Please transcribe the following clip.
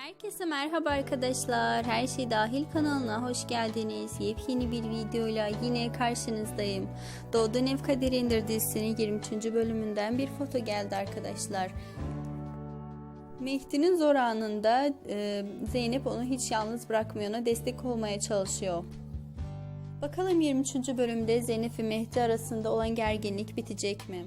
Herkese merhaba arkadaşlar. Her şey dahil kanalına hoş geldiniz. Yepyeni bir videoyla yine karşınızdayım. Doğduğun Ev Kaderindir dizisinin 23. bölümünden bir foto geldi arkadaşlar. Mehdi'nin zor anında e, Zeynep onu hiç yalnız bırakmıyor, ona destek olmaya çalışıyor. Bakalım 23. bölümde Zeynep ve Mehdi arasında olan gerginlik bitecek mi?